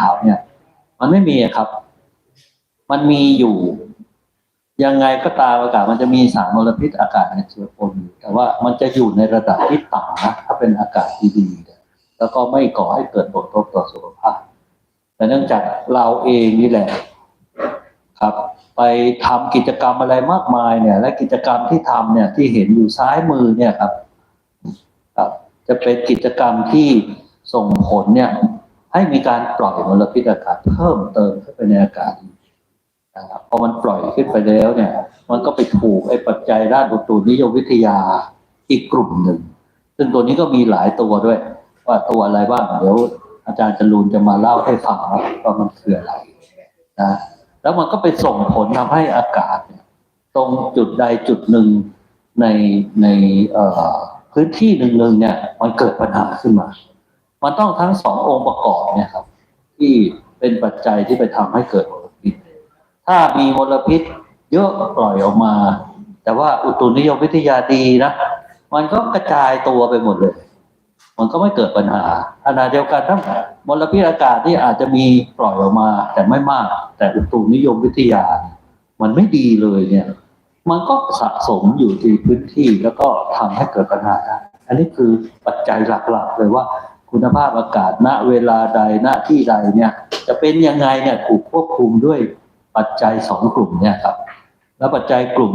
ถามเนี่ย มันไม่มีครับ มันมีอยู่ ยังไงก็ตามอากาศมันจะมีสารมลพิษอากาศในเชื้อปนแต่ว่ามันจะอยู่ในระดับที่ต่ำนะถ้าเป็นอากาศดีๆแล้วก็ไม่ก่อให้เกิดผลกระทบต่อสุขภาพ แต่เนื่องจากเราเองนี่แหละครับ ไปทำกิจกรรมอะไรมากมายเนี่ย และกิจกรรมที่ทำเนี่ยที่เห็นอยู่ซ้ายมือเนี่ยครับครับ จะเป็นกิจกรรมที่ส่งผลเนี่ย ให้มีการปล่อยมลพิษอากาศเพิ่มเติมเข้าไปในอากาศนะครับพอมันปล่อยขึ้นไปแล้วเนี่ย มันก็ไปถูกไอ้ปัจจัยด้านอุตุนิยมวิทยาอีกกลุ่มหนึ่ง ซึ่งตัวนี้ก็มีหลายตัวด้วย ว่าตัวอะไรบ้างเดี๋ยวอาจารย์จรูนจะมาเล่าให้ฟังว่ามันคืออะไรนะแล้วมันก็ไปส่งผลทำให้อากาศ ตรงจุดใดจุดหนึ่งในในเอ่อพื้นที่หนึ่งๆเนี่ย มันเกิดปัญหาขึ้นมา มันต้องทั้งสององค์ประกอบเนี่ยครับ ที่เป็นปัจจัยที่ไปทำให้เกิดมลพิษ ถ้ามีมลพิษเยอะปล่อยออกมา แต่ว่าอุตุนิยมวิทยาดีนะ มันก็กระจายตัวไปหมดเลย มันก็ไม่เกิดปัญหาขณะเดียวกันถ้ามลพิษอากาศที่อาจจะมีปล่อยออกมา แต่ไม่มาก แต่อุตุนิยมวิทยา มันไม่ดีเลยเนี่ย มันก็สะสมอยู่ที่พื้นที่แล้วก็ทำให้เกิดปัญหาได้อันนี้คือปัจจัยหลักๆเลยว่า คุณภาพอากาศณเวลาใดณที่ใดเนี่ย จะเป็นยังไงเนี่ยถูกควบคุมด้วยปัจจัยสองกลุ่มเนี่ยครับ แล้วปัจจัยกลุ่ม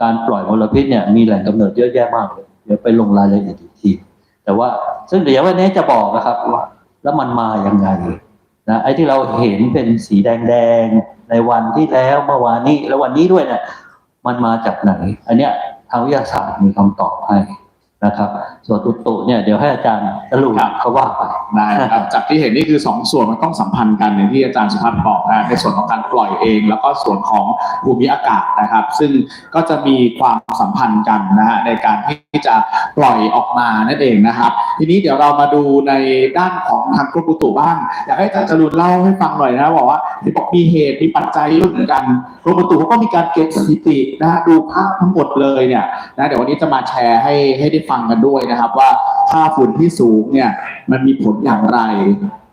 การปล่อยมลพิษเนี่ยมีแหล่งกำเนิดเยอะแยะมากเลยเดี๋ยวไปลงรายละเอียดอีกที แต่ว่าซึ่งเดี๋ยววันนี้จะบอกนะครับว่า แล้วมันมาอยังไงนะไอ้ที่เราเห็นเป็นสีแดงๆในวันที่แล้วเมื่อวานนี้แล้ววันนี้ด้วยเนี่ยมันมาจากไหน อันเนี้ยทางวิทยาศาสตร์มีคำตอบให้ นะครับ ส่วนตุตุเนี่ยเดี๋ยวให้อาจารย์สรุปครับ เขาว่าไป ได้นะครับ จากที่เห็นนี่คือสองส่วนมันต้องสัมพันธ์กันอย่างที่อาจารย์สุพัฒน์บอกนะในส่วนของการปล่อยเอง แล้วก็ส่วนของภูมิอากาศนะครับ ซึ่งก็จะมีความสัมพันธ์กันนะฮะในการที่จะปล่อยออกมานั่นเองนะครับ ทีนี้เดี๋ยวเรามาดูในด้านของทางกรมอุตุบ้างอยากให้อาจารย์จรูนเล่าให้ฟังหน่อยนะบอกว่าที่บอกมีเหตุมีปัจจัยเยอะเหมือนกันกรมอุตุเขาก็มีการเก็บสถิตินะฮะดูภาพทั้งหมดเลยเนี่ยนะเดี๋ยววันนี้จะมาแชร์ให้ให้ได้ฟังกันด้วยนะครับ ว่าค่าฝุ่นที่สูงเนี่ยมันมีผลอย่างไร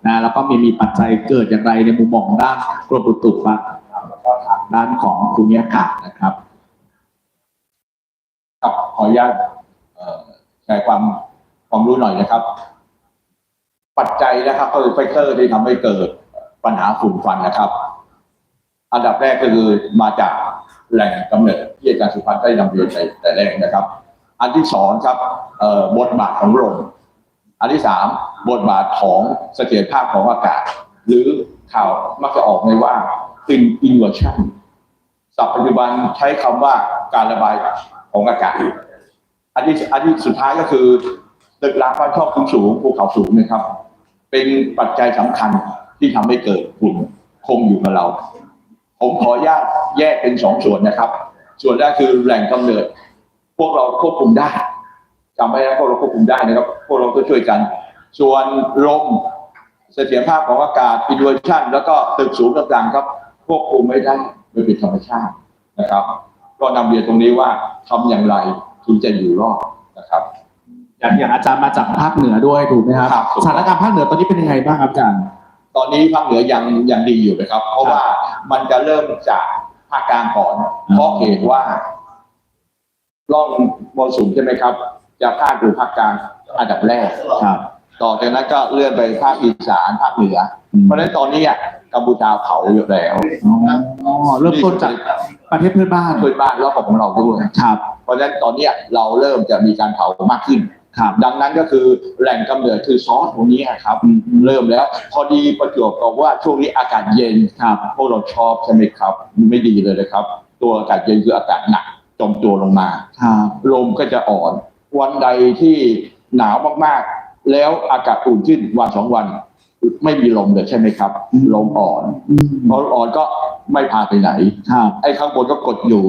นะแล้วก็มีมีปัจจัยเกิดอย่างไรในมุมมองด้านกรมอุตุบ้างแล้วก็ทางด้านของภูมิอากาศนะครับครับขออนุญาตแชร์ความความรู้หน่อยนะครับ ปัจจัยนะครับก็คือไฟเตอร์ที่ทำให้เกิดปัญหาฝุ่นควันนะครับ อันดับแรกก็คือมาจากแหล่งกำเนิดที่อาจารย์สุพัฒน์ได้นำเรียนแต่แต่แรกนะครับ อันที่สองครับบทบาทของลมอันที่สามบทบาทของเสถียรภาพของอากาศ หรือข่าวมักจะออกในว่า in inversion ศัพท์ปัจจุบันใช้คำว่าการระบายของอากาศ อันที่อันที่สุดท้ายก็คือตึกรางบ้านช่องสูงสูงภูเขาสูงนะครับ เป็นปัจจัยสำคัญที่ทำให้เกิดฝุ่นคงอยู่กับเรา ผมขออนุญาตแยกเป็นสองส่วนนะครับ ส่วนแรกคือแหล่งกำเนิด พวกเราควบคุมได้จำไว้นะพวกเราควบคุมได้นะครับ พวกเราก็ช่วยกัน ส่วนลมเสถียรภาพของอากาศอินเวอร์ชันแล้วก็ตึกสูงต่างๆครับควบคุมไม่ได้โดยเป็นธรรมชาตินะครับ ก็นำเรียนตรงนี้ว่าทำอย่างไรถึงจะอยู่รอดนะครับ อย่างอย่างอาจารย์มาจากภาคเหนือด้วยถูกไหมครับครับสถานการณ์ภาคเหนือตอนนี้เป็นยังไงบ้างครับอาจารย์ตอนนี้ภาคเหนือยังยังดีอยู่นะครับ เพราะว่ามันจะเริ่มจากภาคกลางก่อน เพราะเหตุว่า ร่องมรสุมใช่ไหมครับ จะพาดอยู่ภาคกลางอันดับแรก ครับ ต่อจากนั้นก็เลื่อนไปภาคอีสานภาคเหนือ เพราะฉะนั้นตอนนี้อะกัมพูชาเผาอยู่แล้วอ๋อเริ่มต้นจากประเทศเพื่อนบ้านเพื่อนบ้านแล้วก็ของเราด้วยครับ เพราะฉะนั้นตอนนี้เราเริ่มจะมีการเผามากขึ้นครับดังนั้นก็คือแหล่งกำเนิดคือซอสตรงนี้ครับ เริ่มแล้ว พอดีประจวบกับว่าช่วงนี้อากาศเย็นครับพวกเราชอบใช่ไหมครับ ไม่ดีเลยนะครับ ตัวอากาศเย็นคืออากาศหนัก จมตัวลงมาครับลมก็จะอ่อน วันใดที่หนาวมากๆ แล้วอากาศอุ่นขึ้นวันสองวัน ไม่มีลมเลยใช่ไหมครับ ลมอ่อนอืมพออ่อนก็ไม่พาไปไหนครับไอ้ข้างบนก็กดอยู่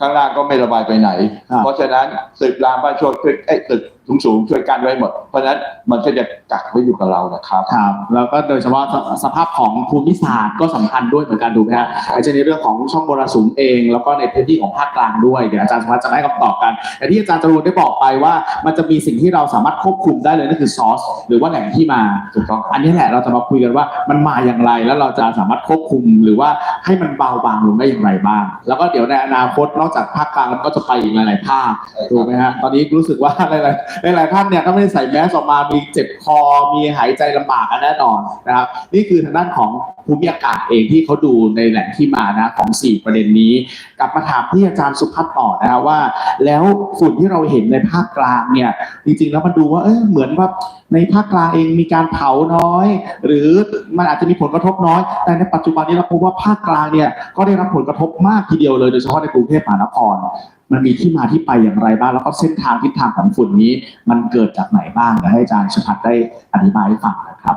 ข้างล่างก็ไม่ระบายไปไหนครับเพราะฉะนั้นตึกรามบ้านช่วงตึกไอ้ยตึก สูงๆช่วยกันไว้หมด เพราะฉะนั้นมันก็จะกักไว้อยู่กับเรานะครับครับแล้วก็โดยเฉพาะสสภาพของภูมิศาสตร์ก็สำคัญด้วยเหมือนกันดูไหมฮะอาจจะในเรื่องของช่องมรสุมเอง แล้วก็ในพื้นที่ของภาคกลางด้วยเดี๋ยวอาจารย์สุภัฒน์จะให้คำตอบกันแต่ที่อาจารย์จรูนได้บอกไปว่า มันจะมีสิ่งที่เราสามารถควบคุมได้เลยนั่นคือซอสหรือว่าแหล่งที่มาถูกต้องอันนี้แหละเราจะมาคุยกันว่ามันมาอย่างไรแล้วเราจะสามารถควบคุมหรือว่าให้มันเบาบางลงได้อย่างไรบ้าง แล้วก็เดี๋ยวในอนาคตนอกจากภาคกลางมันก็จะไปอีกหลาย ๆ ภาคถูกไหมฮะตอนนี้รู้สึกว่าหลายๆหลายๆท่านเนี่ยถ้าไม่ได้ใส่แมสออกมามีเจ็บคอมีหายใจลำบากกันแน่นอนนะครับ นี่คือทางด้านของภูมิอากาศเองที่เขาดูในแหล่งที่มานะของ 4 ประเด็นนี้ กลับมาถามที่อาจารย์สุพัฒน์ต่อนะครับว่า แล้วฝุ่นที่เราเห็นในภาคกลางเนี่ยจริงๆแล้วมันดูว่าเออเหมือนว่าในภาคกลางเองมีการเผาน้อย หรือมันอาจจะมีผลกระทบน้อย แต่ในปัจจุบันนี้เราพบว่าภาคกลางเนี่ยก็ได้รับผลกระทบมากทีเดียวเลยโดยเฉพาะในกรุงเทพมหานคร มันมีที่มาที่ไปอย่างไรบ้าง แล้วก็เส้นทางทิศทางของฝุ่นนี้ มันเกิดจากไหนบ้างเดี๋ยวให้อาจารย์สุพัฒน์ได้อธิบายให้ฟังนะครับ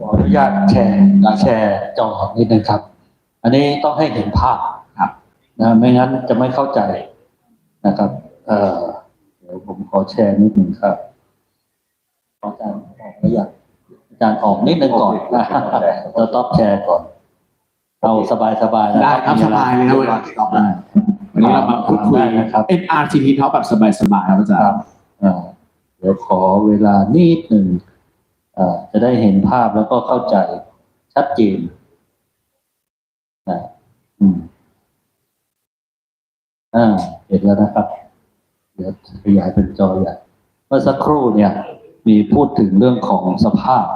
ขออนุญาตแชร์แชร์จอนิดนึงครับ อันนี้ต้องให้เห็นภาพครับนะไม่งั้นจะไม่เข้าใจนะครับ เอ่อเดี๋ยวผมขอแชร์นิดหนึ่งครับขออาจารย์ออกระยะอาจารย์ออกนิดนึงก่อนโอเคโอเคเราต้องแชร์ก่อน เอาสบายๆนะได้ครับครับสบายเลยครับอาจารย์ได้ วันนี้เรามาพูดคุย ได้นะครับ NRTT เท่าแบบสบายๆครับอาจารครับย์เอ่อเดี๋ยวขอเวลานิดหนึ่งเอ่อจะได้เห็นภาพแล้วก็เข้าใจชัดเจนนะอืมอ่าเห็นแล้วนะครับ เดี๋ยวขยายเป็นจอใหญ่เมื่อสักครู่เนี่ย มีพูดถึงเรื่องของสภาพ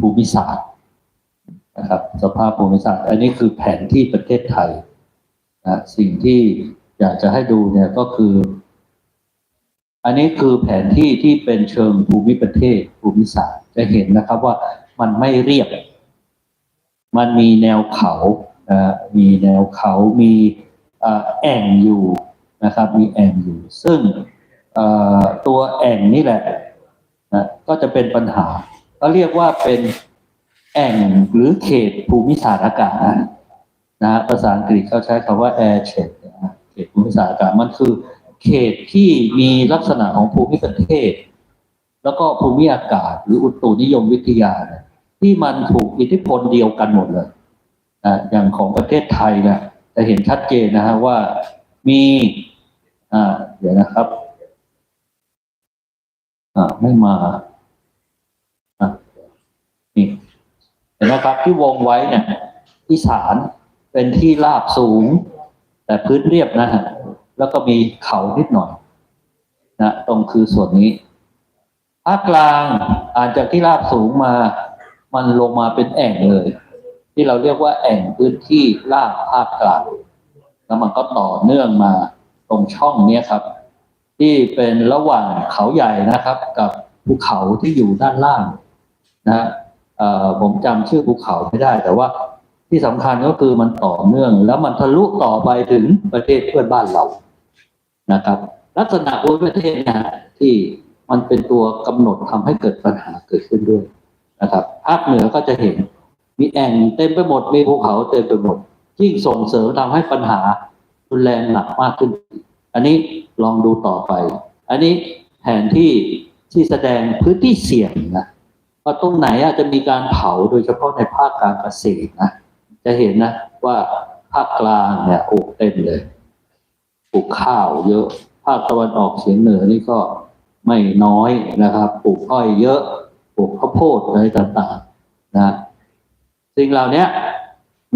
ภูมิศาสตร์นะครับ สภาพภูมิศาสตร์ อันนี้คือแผนที่ประเทศไทย นะสิ่งที่อยากจะให้ดูเนี่ยก็คือ อันนี้คือแผนที่ที่เป็นเชิงภูมิประเทศภูมิศาสตร์จะเห็นนะครับว่ามันไม่เรียบ มันมีแนวเขานะมีแนวเขามีอแอ่งอยู่นะครับ มีแอ่งอยู่ ซึ่งตัวแอ่งนี่แหละนะก็จะเป็นปัญหา ก็เรียกว่าเป็นแอ่งหรือเขตภูมิศาสตร์อากาศ นะฮะภาษาอังกฤษเขาใช้คำว่า air shade นะฮะเขตภูมิศาสตร์อากาศมันคือ เขตที่มีลักษณะของภูมิประเทศ แล้วก็ภูมิอากาศ หรืออุตุนิยมวิทยาเนี่ยที่มันถูกอิทธิพลเดียวกันหมดเลยนะอย่างของประเทศไทยเนี่ยจะเห็นชัดเจนนะฮะว่ามีอ่าเดี๋ยวนะครับอ่าไม่มาอะนี่เห็นไหมครับที่วงไว้เนี่ยอีสาน เป็นที่ราบสูง แต่พื้นเรียบนะฮะแล้วก็มีเขานิดหน่อยนะตรงคือส่วนนี้ภาคกลางอ่านจากที่ราบสูงมา มันลงมาเป็นแอ่งเลย ที่เราเรียกว่าแอ่งพื้นที่ราบภาคกลางแล้วมันก็ต่อเนื่องมาตรงช่องเนี้ยครับ ที่เป็นระหว่างเขาใหญ่นะครับ กับภูเขาที่อยู่ด้านล่างนะผมจำชื่อภูเขาไม่ได้ แต่ว่า ที่สำคัญก็คือมันต่อเนื่อง แล้วมันทะลุต่อไปถึงประเทศเพื่อนบ้านเรานะครับ ลักษณะภูมิประเทศเนะที่มันเป็นตัวกำหนดทำให้เกิดปัญหาเกิดขึ้นด้วยนะครับภาคเหนือก็จะเห็น มีแอ่งเต็มไปหมดมีภูเขาเต็มไปหมดยิ่งส่งเสริมทำให้ปัญหารุนแรงหนักมากขึ้น อันนี้ลองดูต่อไป อันนี้แผนที่ที่แสดงพื้นที่เสี่ยงนะว่าตรงไหนอาจจะมีการเผาโดยเฉพาะในภาคการเกษตรนะ จะเห็นนะว่าภาคกลางเนี่ยโอ้เต็มเลยปลูกข้าวเยอะภาคตะวันออกเฉียงเหนือนี่ก็ไม่น้อยนะครับปลูกอ้อยเยอะปลูกข้าวโพดอะไรต่างๆนะสิ่งเหล่านี้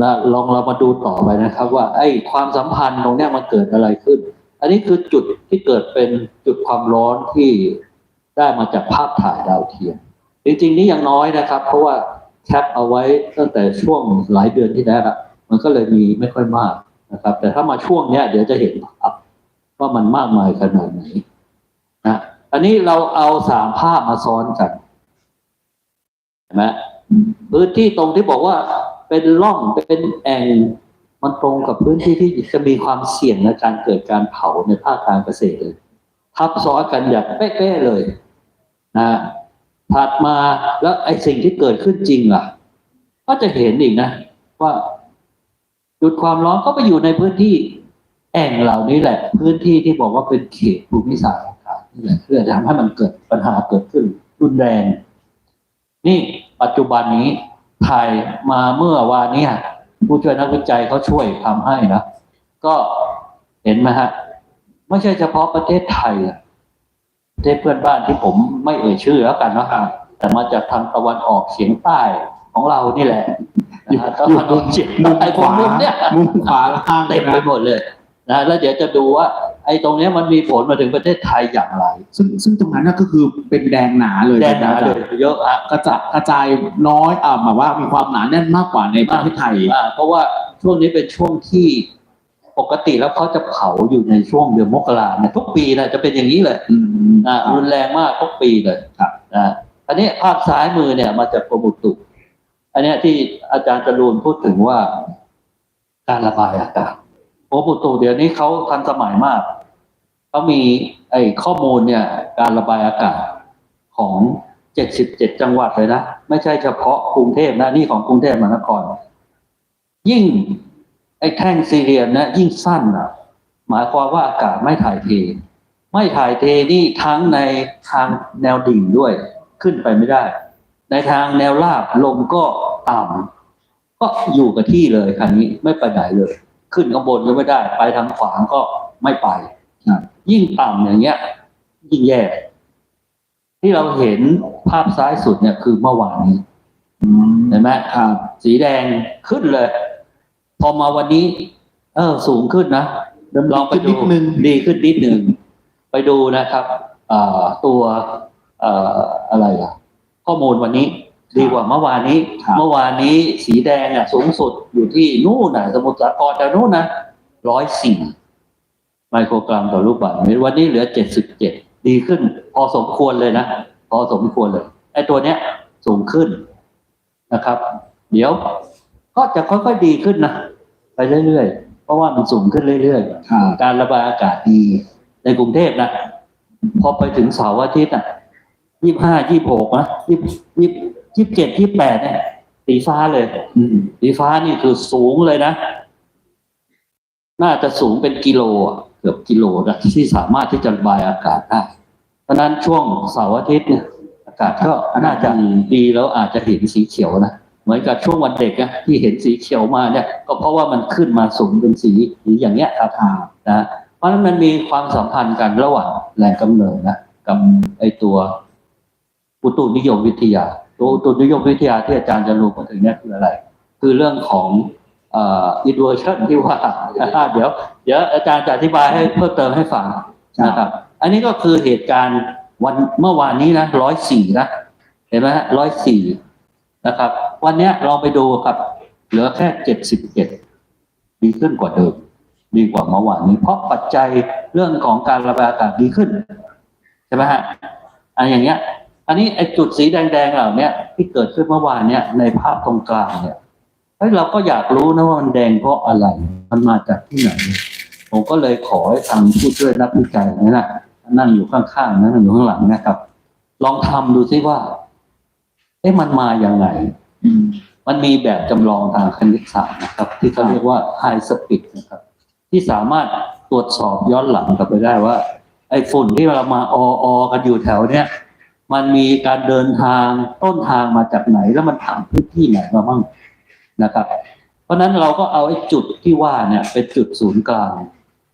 นะลองเรามาดูต่อไปนะครับ ว่าไอ้ความสัมพันธ์ตรงนี้มันเกิดอะไรขึ้น อันนี้คือจุดที่เกิดเป็นจุดความร้อนที่ได้มาจากภาพถ่ายดาวเทียมจริงๆนี่ยังน้อยนะครับ เพราะว่า แคปเอาไว้ตั้งแต่ช่วงหลายเดือนที่แล้วอะมันก็เลยมีไม่ค่อยมากนะครับ แต่ถ้ามาช่วงเนี้ยเดี๋ยวจะเห็นภาพว่ามันมากมายขนาดไหนนะอันนี้เราเอาสามภาพมาซ้อนกันเห็นไหมพื้นที่ตรงที่บอกว่าเป็นร่องเป็นแอ่งมันตรงกับพื้นที่ที่จะมีความเสี่ยงในการเกิดการเผาในภาคการเกษตรเลยทับซ้อนกันอย่างเป๊ะๆเลยนะ ถัดมาแล้วไอ้สิ่งที่เกิดขึ้นจริงล่ะ ก็จะเห็นอีกนะ ว่า จุดความร้อนก็ไปอยู่ในพื้นที่แอ่งเหล่านี้แหละ พื้นที่ที่บอกว่าเป็นเขตภูมิศาสตร์ต่างๆนี่แหละเพื่อทำให้มันเกิดปัญหาเกิดขึ้น รุนแรง นี่ปัจจุบันนี้ถ่ายมาเมื่อวานเนี้ผู้ช่วยนักวิจัยเขาช่วยทำให้นะ ก็เห็นไหมฮะ ไม่ใช่เฉพาะประเทศไทยอะ ประเทศเพื่อนบ้านที่ผมไม่เอ่ยชื่อแล้วกันเนาะแต่มาจากทางตะวันออกเฉียงใต้ของเรานี่แหละนะฮะตะวันออกเฉียงมุมใต้ขวามุมเนี่ยมุมขวาล่างเต็มไปนะหมดเลยนะแล้วเดี๋ยวจะดูว่าไอ้ตรงเนี้ยมันมีผลมาถึงประเทศไทยอย่างไร ซึ่งซึ่งตรงนั้นน่ะก็คือเป็นแดงหนาเลยแดนหนาเลยเยอะอะกระจายกระจายน้อยอ่าแบบว่ามีความหนาแน่นมากกว่าในประเทศไทยอ่าเพราะว่าช่วงนี้เป็นช่วงที่ ปกติแล้วเขาจะเผาอยู่ในช่วงเดือนมกราเนี่ยทุกปีนะจะเป็นอย่างนี้เลยอืมนะรุนแรงมากทุกปีเลยครับนะอันนี้ภาพซ้ายมือเนี่ยมาจากกรมอุตุอันเนี้ยที่อาจารย์จรูนพูดถึงว่า การระบายอากาศกรมอุตุเดี๋ยวนี้เขาทันสมัยมากเขามีไอ้ข้อมูลเนี่ย การระบายอากาศของ77จังหวัดเลยนะ ไม่ใช่เฉพาะกรุงเทพนะนี่ของกรุงเทพมหานคร ยิ่งไอ้ แท่งซีเรียนนะยิ่งสั้นอะ หมายความว่าอากาศไม่ถ่ายเท ไม่ถ่ายเทนี่ทั้งในทางแนวดิ่งด้วย ขึ้นไปไม่ได้ ในทางแนวราบลมก็ต่ำก็อยู่กับที่เลยคันนี้ไม่ไปไหนเลย ขึ้นข้างบนก็ไม่ได้ ไปทางขวางก็ไม่ไปยิ่งต่ำอย่างเงี้ย ยิ่งแย่ ที่เราเห็นภาพซ้ายสุดเนี่ยคือเมื่อวานนี้เห็นไหมสีแดงขึ้นเลย พอมาวันนี้ เออสูงขึ้นนะลองไปดูนิดนึงดีขึ้นนิดหนึ่งไปดูนะครับอ่าตัวเอ่ออะไรล่ะ ข้อมูลวันนี้ ดีกว่าเมื่อวานนี้ครับเมื่อวานนี้สีแดงอะสูงสุดอยู่ที่นู่นน่ะสมุทรสาครแต่นู่นนะร้อยสี่ไมโครกรัมต่อลูกบาศก์เมตรวันนี้เหลือเจ็ดสิบเจ็ดดีขึ้น พอสมควรเลยนะพอสมควรเลยไอ้ตัวเนี้ยสูงขึ้นนะครับ เดี๋ยว ก็จะค่อยๆดีขึ้นนะไปเรื่อยๆ เพราะว่ามันสูงขึ้นเรื่อยๆครับการระบายอากาศดีในกรุงเทพนะพอไปถึงเสาร์อาทิตย์อะยี่ห้ายี่หกนะยี่ยี่ยี่เจ็ดยี่แปดเนี่ยสีฟ้าเลยอืมสีฟ้านี่คือสูงเลยนะ น่าจะสูงเป็นกิโลอะเกือบกิโลนะที่สามารถที่จะระบายอากาศได้เพราะฉะนั้นช่วงเสาร์อาทิตย์เนี่ยอากาศก็น่าจะดีแล้วอาจจะเห็นสีเขียวนะ เหมือนกับช่วงวันเด็กนะที่เห็นสีเขียวมาเนี่ยก็เพราะว่ามันขึ้นมาสูงเป็นสีสีอย่างเงี้ยครับครับนะเพราะฉะนั้นมันมีความสัมพันธ์กันระหว่างแหล่งกำเนิดนะกับไอตัวอุตุนิยมวิทยา ตัวอุตุนิยมวิทยาที่อาจารย์จะรู้พูดถึงเนี่ยคืออะไร คือเรื่องของอ่อ inversion ที่ว่า เดี๋ยวเดี๋ยวอาจารย์จะอธิบายให้เพิ่มเติมให้ฟังนะครับ อันนี้ก็คือเหตุการณ์วันเมื่อวานนี้นะร้อยสี่นะเห็นไหมฮะร้อยสี่นะครับ วันนี้ยลองไปดูครับ เหลือแค่เจ็ดสิบเจ็ดดีขึ้นกว่าเดิม ดีกว่าเมื่อวานนี้ เพราะปัจจัยเรื่องของการระบายอากาศดีขึ้น ใช่ไหมฮะอันอย่างเงี้ย อันนี้ไอ้จุดสีแดงๆเหล่านี้ที่เกิดขึ้นเมื่อวานเนี้ยในภาพตรงกลางเนี่ยเฮ้ยเราก็อยากรู้นะว่ามันแดงเพราะอะไร มันมาจากที่ไหน ผมก็เลยขอให้ทางผู้ช่วยนักวิจัยนี่นะนั่งอยู่ข้างๆนะนั่งอยู่ข้างหลังนะครับ ลองทำดูซิว่า เอ๊ะมันมาอย่างไง มันมีแบบจำลองทางคณิตศาสตร์นะครับ ที่เขาเรียกว่า high speed นะครับ ที่สามารถตรวจสอบย้อนหลังกลับไปได้ว่า ไอ้ฝุ่นที่เรามาอออกันอยู่แถวเนี้ยมันมีการเดินทางต้นทางมาจากไหนแล้วมันผ่านพื้นที่ไหนมาบ้างนะครับ เพราะฉะนั้นเราก็เอาไอ้จุดที่ว่าเนี่ยเป็นจุดศูนย์กลาง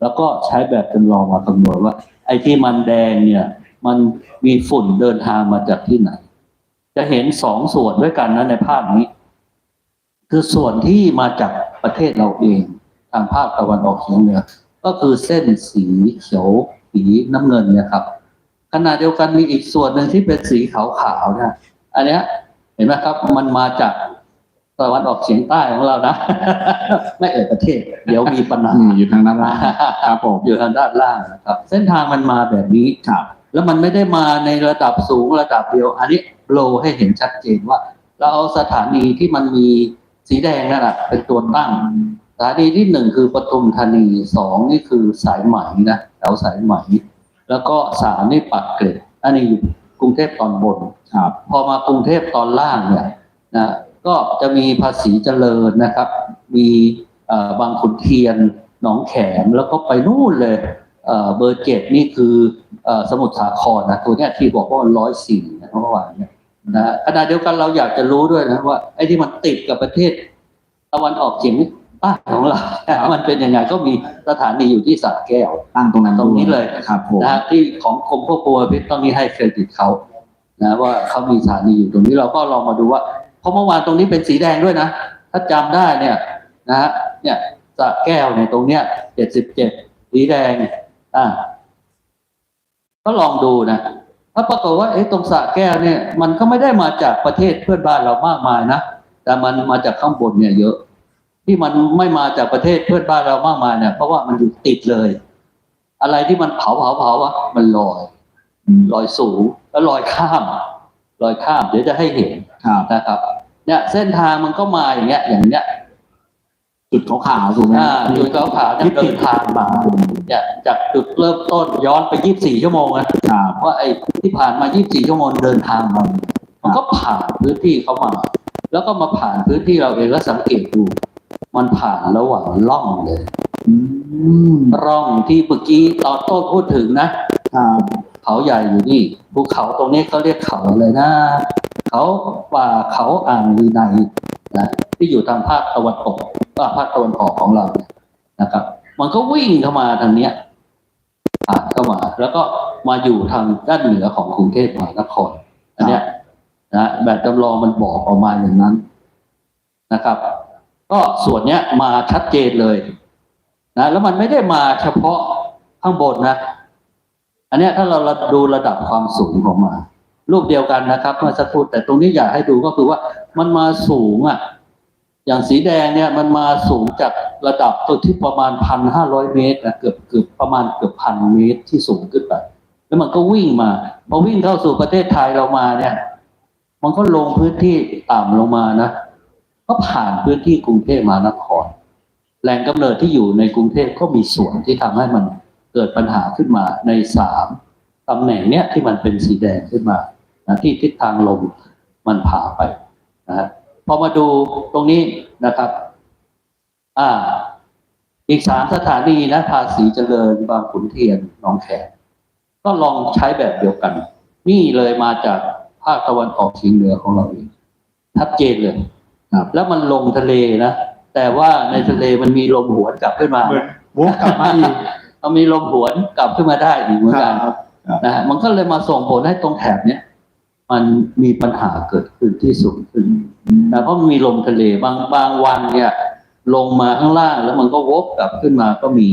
แล้วก็ใช้แบบจำลองมาคำนวณว่า ไอ้ที่มันแดงเนี่ย มันมีฝุ่นเดินทางมาจากที่ไหน จะเห็นสองส่วนด้วยกันนะในภาพนี้ คือส่วนที่มาจากประเทศเราเองทางภาคตะวันออกเฉียงเหนือ ก็คือเส้นสีเขียวสีน้ำเงินเนี่ยครับขณะเดียวกันมีอีกส่วนหนึ่งที่เป็นสีขาวๆนะอันเนี้ยเห็นไหมครับ มันมาจากตะวันออกเฉียงใต้ของเรานะไม่เอ่ยประเทศ เดี๋ยวมีปัญหาอืมอยู่ทางด้านล่างครับผมอยู่ทางด้านล่างนะครับ เส้นทางมันมาแบบนี้ครับ แล้วมันไม่ได้มาในระดับสูงระดับเดียว อันนี้โลให้เห็นชัดเจนว่า เราเอาสถานีที่มันมีสีแดงนั่นแหะเป็นตัวตั้งสถานีที่หนึ่งคือปทุมธานีสองนี่คือสายไหมนะแถวสายไหม แล้วก็สามนี่ปากเกร็ดอันนี้อยู่กรุงเทพตอนบนครับพอมากรุงเทพตอนล่างเนี่ยนะก็จะมีภาษีเจริญนะครับ มีเอ่อบางขุนเทียนหนองแขมแล้วก็ไปนู่นเลย เอ่อเบอร์เจ็ดนี่คือเอ่อสมุทรสาครนะตัวเนี้ยที่บอกว่าร้อยสี่นะเมื่อวานเนี่ยนะฮะขณะเดียวกันเราอยากจะรู้ด้วยนะว่าไอ้ที่มันติดกับประเทศตะวันออกเฉียงใต้ของเรา มันเป็นยังไงก็มีสถานีอยู่ที่สระแก้วตั้งตรงนั้นตรงนี้เลยครับผมนะฮะที่ของกรมควบคุมมลพิษต้องนี้ให้เครดิตเขานะว่าเขามีสถานีอยู่ตรงนี้เราก็ลองมาดูว่าเพราะเมื่อวานตรงนี้เป็นสีแดงด้วยนะ ถ้าจำได้เนี่ยนะฮะเนี่ยสระแก้วเนี่ยตรงเนี้ยเจ็ดสิบเจ็ดสีแดง อ่าก็ลองดูนะถ้าปรากฏว่าเอ๊ะตรงสระแก้วเนี่ย มันก็ไม่ได้มาจากประเทศเพื่อนบ้านเรามากมายนะแต่มันมาจากข้างบนเนี่ยเยอะ ที่มันไม่มาจากประเทศเพื่อนบ้านเรามากมายเนี่ยเพราะว่ามันอยู่ติดเลย อะไรที่มันเผาเผาเผาวะมันลอยลอยสูงแล้วลอยข้ามลอยข้ามเดี๋ยวจะให้เห็นครับนะครับ เนี่ย เส้นทางมันก็มาอย่างเงี้ย อย่างเงี้ย จุดขาวๆถูกไหมอ่าจุดขาวๆเนี่ยเดินทางมาเนี่ยจากจุดเริ่มต้นย้อนไปยี่สิบสี่ชั่วโมงนะครับว่าไอ้ที่ผ่านมายี่สิบสี่ชั่วโมงเดินทางมามันก็ผ่านพื้นที่เขามา แล้วก็มาผ่านพื้นที่เราเองแล้วสังเกตดู มันผ่านระหว่างล่องเลยอืมร่องที่เมื่อกี้ตอนต้นพูดถึงนะครับเขาใหญ่อยู่นี่ภูเขาตรงนี้เขาเรียกเขาอะไรนะ เขาป่าเขาอ่างลือในนะที่อยู่ทางภาคตะวันตกก็ภาคตะวันออกของเรานะครับ มันก็วิ่งเข้ามาทางเนี้ยผ่านเข้ามา แล้วก็มาอยู่ทางด้านเหนือของกรุงเทพมหานครอันเนี้ยนะแบบจำลองมันบอกออกมาอย่างนั้นนะครับ ก็ส่วนเนี้ยมาชัดเจนเลยนะแล้วมันไม่ได้มาเฉพาะข้างบนนะ อันเนี้ยถ้าเราดูระดับความสูงของมันรูปเดียวกันนะครับเมื่อสักครู่แต่ตรงนี้อยากให้ดูก็คือว่ามันมาสูงอะ อย่างสีแดงเนี่ยมันมาสูงจากระดับตัวที่ประมาณพันห้าร้อยเมตรนะเกือบเกือบประมาณเกือบพันเมตรที่สูงขึ้นไป แล้วมันก็วิ่งมาพอวิ่งเข้าสู่ประเทศไทยเรามาเนี่ย มันก็ลงพื้นที่ต่ำลงมานะก็ผ่านพื้นที่กรุงเทพมหานครแหล่งกำเนิดที่อยู่ในกรุงเทพก็มีส่วนที่ทำให้มันเกิดปัญหาขึ้นมาในสามตำแหน่งเนี้ยที่มันเป็นสีแดงขึ้นมานะที่ทิศทางลมมันผ่าไปนะฮะ พอมาดูตรงนี้นะครับ อ่า อีกสามสถานีนะภาษีเจริญบางขุนเทียนหนองแขมก็ลองใช้แบบเดียวกัน นี่เลยมาจากภาคตะวันออกเฉียงเหนือของเราเองชัดเจนเลยครับแล้วมันลงทะเลนะแต่ว่าในทะเลมันมีลมหวนกลับขึ้นมาเหมือนวกกลับมาอีกมันมีลมหวนกลับขึ้นมาได้อีกเหมือนกันครับนะฮะมันก็เลยมาส่งผลให้ตรงแถบเนี้ย มันมีปัญหาเกิดขึ้นที่สูงขึ้นนะเพราะมันมีลมทะเลบางบางวันเนี่ย ลงมาข้างล่างแล้วมันก็วกกลับขึ้นมาก็มี